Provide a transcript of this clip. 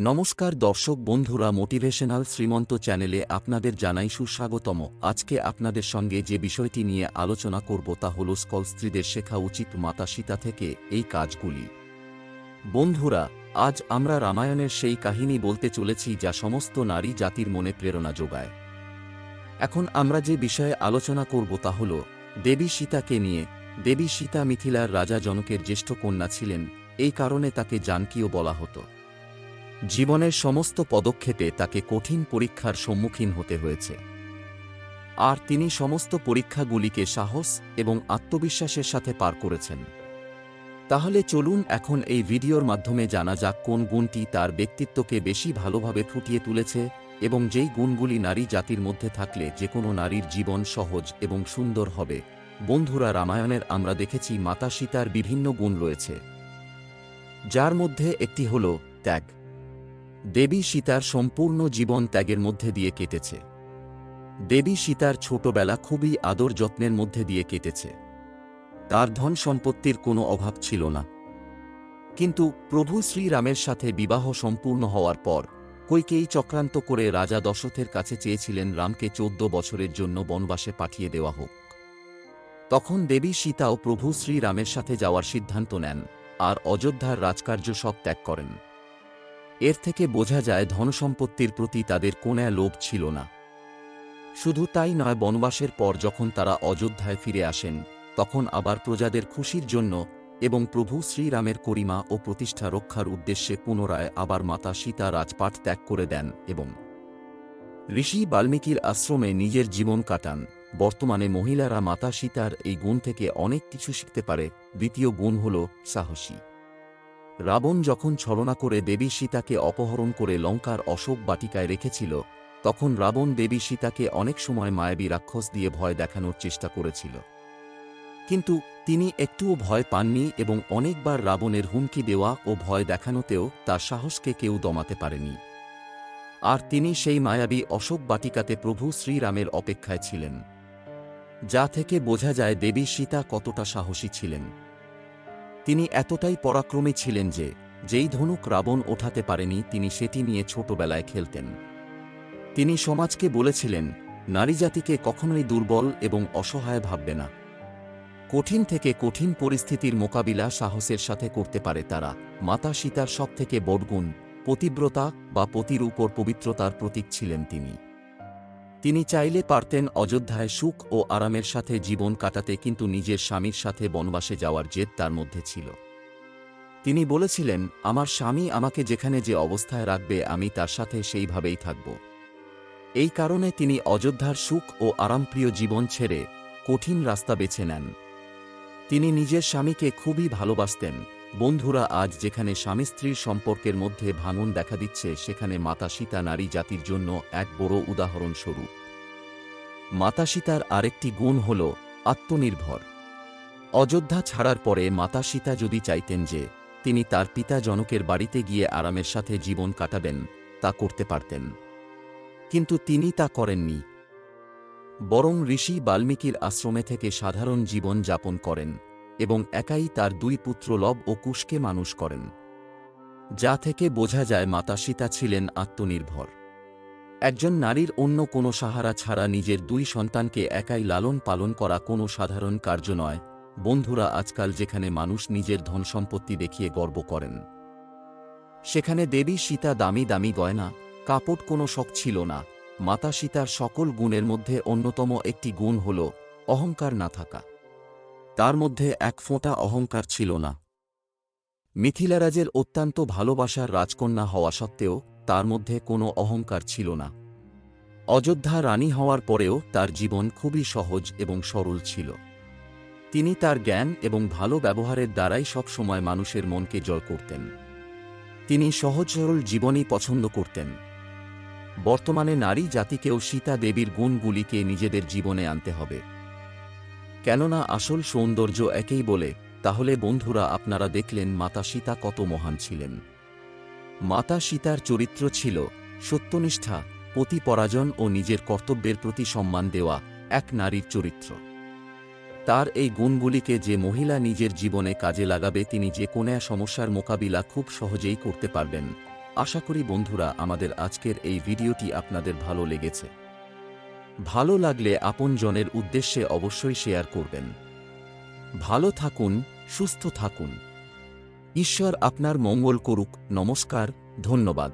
নমস্কার দর্শক বন্ধুরা মোটিভেশনাল শ্রীমন্ত চ্যানেলে আপনাদের জানাই সুস্বাগতম। আজকে আপনাদের সঙ্গে যে বিষয়টি নিয়ে আলোচনা করব তা হল স্কল স্ত্রীদের শেখা উচিত মাতা সীতা থেকে এই কাজগুলি। বন্ধুরা, আজ আমরা রামায়ণের সেই কাহিনী বলতে চলেছি যা সমস্ত নারী জাতির মনে প্রেরণা যোগায়। এখন আমরা যে বিষয়ে আলোচনা করব তা হল, দেবী সীতাকে নিয়ে। দেবী সীতা মিথিলার রাজা জনকের জ্যেষ্ঠ কন্যা ছিলেন, এই কারণে তাকে জানকীও বলা হতো। জীবনের সমস্ত পদক্ষেপে তাকে কঠিন পরীক্ষার সম্মুখীন হতে হয়েছে। আর তিনি সমস্ত পরীক্ষাগুলিকে সাহস এবং আত্মবিশ্বাসের সাথে পার করেছেন। তাহলে চলুন এখন এই ভিডিওর মাধ্যমে জানা যাক কোন গুণটি তার ব্যক্তিত্বকে বেশি ভালোভাবে ফুটিয়ে তুলেছে এবং যেই গুণগুলি নারী জাতির মধ্যে থাকলে যে কোনো নারীর জীবন সহজ এবং সুন্দর হবে। বন্ধুরা, রামায়ণের আমরা দেখেছি মাতা সীতার বিভিন্ন গুণ রয়েছে। যার মধ্যে একটি হল ত্যাগ। দেবী সীতার সম্পূর্ণ জীবন ত্যাগের মধ্যে দিয়ে কেটেছে। দেবী সীতার ছোটবেলা খুবই আদর যত্নের মধ্যে দিয়ে কেটেছে। তার ধন সম্পত্তির কোনো অভাব ছিল না। কিন্তু প্রভু শ্রীরামের সাথে বিবাহ সম্পূর্ণ হওয়ার পর, কৈকেয়ী চক্রান্ত করে রাজা দশরথের কাছে চেয়েছিলেন রামকে চোদ্দ বছরের জন্য বনবাসে পাঠিয়ে দেওয়া হোক। তখন দেবী সীতাও প্রভু শ্রীরামের সাথে যাওয়ার সিদ্ধান্ত নেন আর অযোধ্যার রাজকার্য সব ত্যাগ করেন। এর থেকে বোঝা যায় ধনসম্পত্তির প্রতি তাদের কোন লোভ ছিল না। শুধু তাই নয়, বনবাসের পর যখন তারা অযোধ্যায় ফিরে আসেন, তখন আবার প্রজাদের খুশির জন্য এবং প্রভু শ্রীরামের করিমা ও প্রতিষ্ঠা রক্ষার উদ্দেশ্যে পুনরায় আবার মাতা সীতা রাজপাট ত্যাগ করে দেন এবং ঋষি বাল্মীকির আশ্রমে নিজের জীবন কাটান। বর্তমানে মহিলারা মাতা সীতার এই গুণ থেকে অনেক কিছু শিখতে পারে। দ্বিতীয় গুণ হল সাহসী। রাবণ যখন ছলনা করে দেবী সীতাকে অপহরণ করে লঙ্কার অশোক বাটিকায় রেখেছিল, তখন রাবণ দেবী সীতাকে অনেক সময় মায়াবী রাক্ষস দিয়ে ভয় দেখানোর চেষ্টা করেছিল। কিন্তু তিনি একটুও ভয় পাননি এবং অনেকবার রাবণের হুমকি দেওয়া ও ভয় দেখানোতেও তার সাহসকে কেউ দমাতে পারেনি। আর তিনি সেই মায়াবী অশোক বাটিকাতে প্রভু শ্রীরামের অপেক্ষায় ছিলেন, যা থেকে বোঝা যায় দেবী সীতা কতটা সাহসী ছিলেন। তিনি এতটাই পরাক্রমী ছিলেন যে, যেই ধনুক রাবণ ওঠাতে পারেনি, তিনি সেটি নিয়ে ছোটবেলায় খেলতেন। তিনি সমাজকে বলেছিলেন, নারী জাতিকে কখনোই দুর্বল এবং অসহায় ভাববে না। কঠিন থেকে কঠিন পরিস্থিতির মোকাবিলা সাহসের সাথে করতে পারে তারা। মাতা সীতার সবথেকে বড়গুণ পতিব্রতা বা পতির উপর পবিত্রতার প্রতীক ছিলেন তিনি। তিনি চাইলে পারতেন অযোধ্যায় সুখ ও আরামের সাথে জীবন কাটাতে কিন্তু নিজের স্বামীর সাথে বনবাসে যাওয়ার জেদ তার মধ্যে ছিল। তিনি বলেছিলেন, আমার স্বামী আমাকে যেখানে যে অবস্থায় রাখবে, আমি তার সাথে সেইভাবেই থাকব। এই কারণে তিনি অযোধ্যার সুখ ও আরামপ্রিয় জীবন ছেড়ে কঠিন রাস্তা বেছে নেন। তিনি নিজের স্বামীকে খুবই ভালোবাসতেন। বন্ধুরা আজ যেখানে স্বামী স্ত্রীর সম্পর্কের মধ্যে ভাঙন দেখা দিচ্ছে, সেখানে মাতা সীতা নারী জাতির জন্য এক বড় উদাহরণস্বরূপ। মাতা সীতার আরেকটি গুণ হল আত্মনির্ভর। অযোধ্যা ছাড়ার পরে মাতা সীতা যদি চাইতেন যে তিনি তার পিতা জনকের বাড়িতে গিয়ে আরামের সাথে জীবন কাটাবেন, তা করতে পারতেন। কিন্তু তিনি তা করেননি। বরং ঋষি বাল্মীকির আশ্রমে থেকে সাধারণ জীবন যাপন করেন। এবং একাই তার দুই পুত্র লব ও কুশকে মানুষ করেন। যা থেকে বোঝা যায় মাতা সীতা ছিলেন আত্মনির্ভর। একজন নারীর অন্য কোনো সাহারা ছাড়া নিজের দুই সন্তানকে একাই লালন পালন করা কোনো সাধারণ কার্য নয়। বন্ধুরা, আজকাল যেখানে মানুষ নিজের ধন সম্পত্তি দেখিয়ে গর্ব করেন, সেখানে দেবী সীতা দামি দামি গয়না, কাপড় কোনো শখ ছিল না। মাতা সীতার সকল গুণের মধ্যে অন্যতম একটি গুণ হল অহংকার না থাকা। তার মধ্যে এক ফোঁটা অহংকার ছিল না। মিথিলারাজের অত্যন্ত ভালোবাসার রাজকন্যা হওয়া সত্ত্বেও তার মধ্যে কোনো অহংকার ছিল না। অযোধ্যা রানী হওয়ার পরেও তার জীবন খুবই সহজ এবং সরল ছিল। তিনি তার জ্ঞান এবং ভালো ব্যবহারের দ্বারাই সবসময় মানুষের মনকে জয় করতেন। তিনি সহজ সরল জীবনই পছন্দ করতেন। বর্তমানে নারী জাতিকেও সীতা দেবীর গুণগুলিকে নিজেদের জীবনে আনতে হবে। কেননা আসল সৌন্দর্য একেই বলে, তাহলে বন্ধুরা আপনারা দেখলেন মাতা সীতা কত মহান ছিলেন। মাতা সীতার চরিত্র ছিল সত্যনিষ্ঠা পতি পরাজন ও নিজের কর্তব্যের প্রতি সম্মান দেওয়া এক নারীর চরিত্র। তার এই গুণগুলিকে যে মহিলা নিজের জীবনে কাজে লাগাবে তিনি যে কোনো সমস্যার মোকাবিলা খুব সহজেই করতে পারবেন। আশা করি বন্ধুরা আমাদের আজকের এই ভিডিওটি আপনাদের ভালো লেগেছে। ভালো লাগলে আপনজনের উদ্দেশ্যে অবশ্যই শেয়ার করবেন। ভালো থাকুন, সুস্থ থাকুন। ঈশ্বর আপনার মঙ্গল করুক। নমস্কার, ধন্যবাদ।